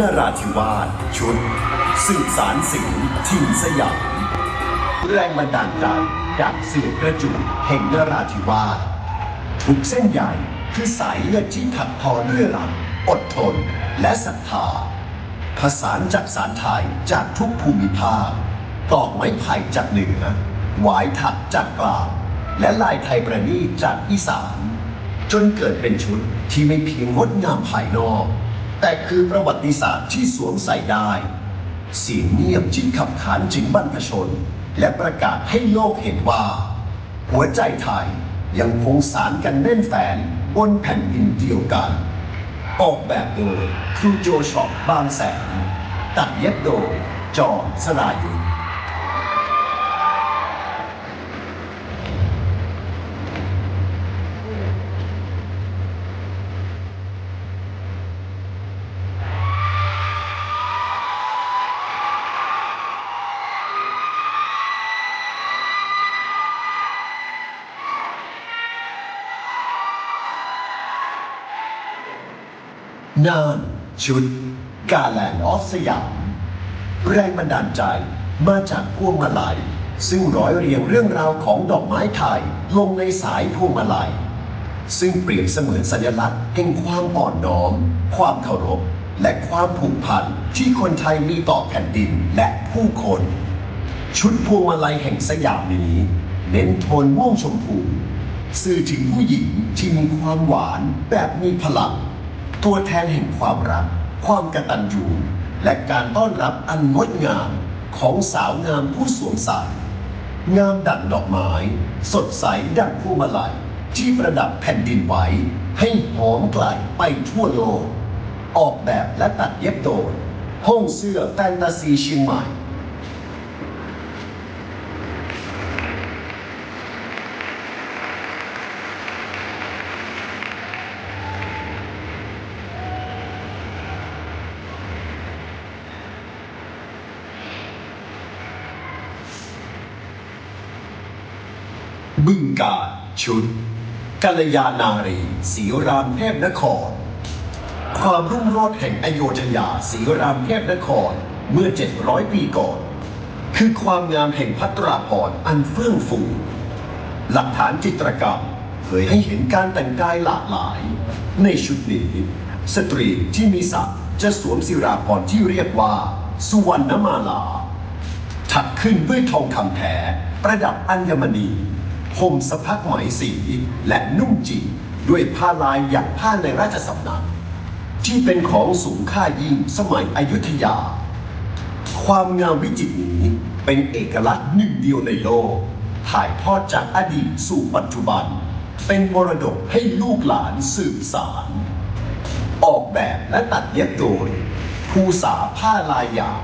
นราธิวาสชุดสืบสารสิงทิมสยามแรงบันดาลใจจากเสือกระจุแห่งนราธิวาสทุกเส้นใหญ่คือสายเลือดที่ถักทอด้วยหลังอดทนและศรัทธาผสานจากสารไทยจากทุกภูมิภาคตอกไม้ไผ่จากเหนือหวายถักจากกลางและลายไทยประณีตจากอีสาน จนเกิดเป็นชุดที่ไม่เพียงงดงามภายนอก แต่คือประวัติศาสตร์ที่สวมใส่ได้ เสียงเงียบจิงขับขานจึงบรรพชน และประกาศให้โลกเห็นว่า หัวใจไทยยังคงสารกันแน่นแฟนบนแผ่นดินเดียวกัน ออกแบบโดยครูโจช็อปบางแสน ตัดเย็บโดยจอสลายุทธ น่านชุด กาแลนออฟสยามแรงบันดาลใจมาจากพวงมาลัย ซึ่งร้อยเรียงเรื่องราวของดอกไม้ไทยลงในสายพวงมาลัย ซึ่งเปรียบเสมือนสัญลักษณ์แห่งความอ่อนน้อม ความเคารพ และความผูกพันที่คนไทยมีต่อแผ่นดินและผู้คน ชุดพวงมาลัยแห่งสยามนี้ เน้นโทนม่วงชมพู สื่อถึงผู้หญิงที่มีความหวานแบบมีพลัง ตัวแทนแห่งความรัก ความกตัญญูและการต้อนรับอันงดงามของสาวงามผู้สวมใส่งามดั่งดอกไม้ สดใสดั่งพวงมาลัยที่ประดับแผ่นดินไหวให้หอมไกลไปทั่วโลก ออกแบบและตัดเย็บโดยห้องเสื้อแฟนตาซีเชียงใหม่ บึงกาชุดกัลยานารีศรีรามเทพนคร ความรุ่งโรจน์แห่งอโยธยาศรีรามเทพนครเมื่อ 700 ปีก่อน คือความงามแห่งพัตราพรอันเฟื่องฟู หลักฐานจิตรกรรมเผยให้เห็นการแต่งกายหลากหลาย ในชุดนี้ สตรีที่มีศักดิ์จะสวมศิราพรที่เรียกว่า สุวรรณมาลา ถักขึ้นด้วยทองคำแท้ประดับอัญมณี ห่มสะพักไหมสีและนุ่งจีด้วยผ้าลายอย่างผ้าในราชสำนัก ที่เป็นของสูงค่ายิ่งสมัยอยุธยา ความงามวิจิตรนี้เป็นเอกลักษณ์หนึ่งเดียวในโลก ถ่ายทอดจากอดีตสู่ปัจจุบัน เป็นมรดกให้ลูกหลานสืบสานออกแบบและตัดเย็บโดยภูษาผ้าลายหยาบ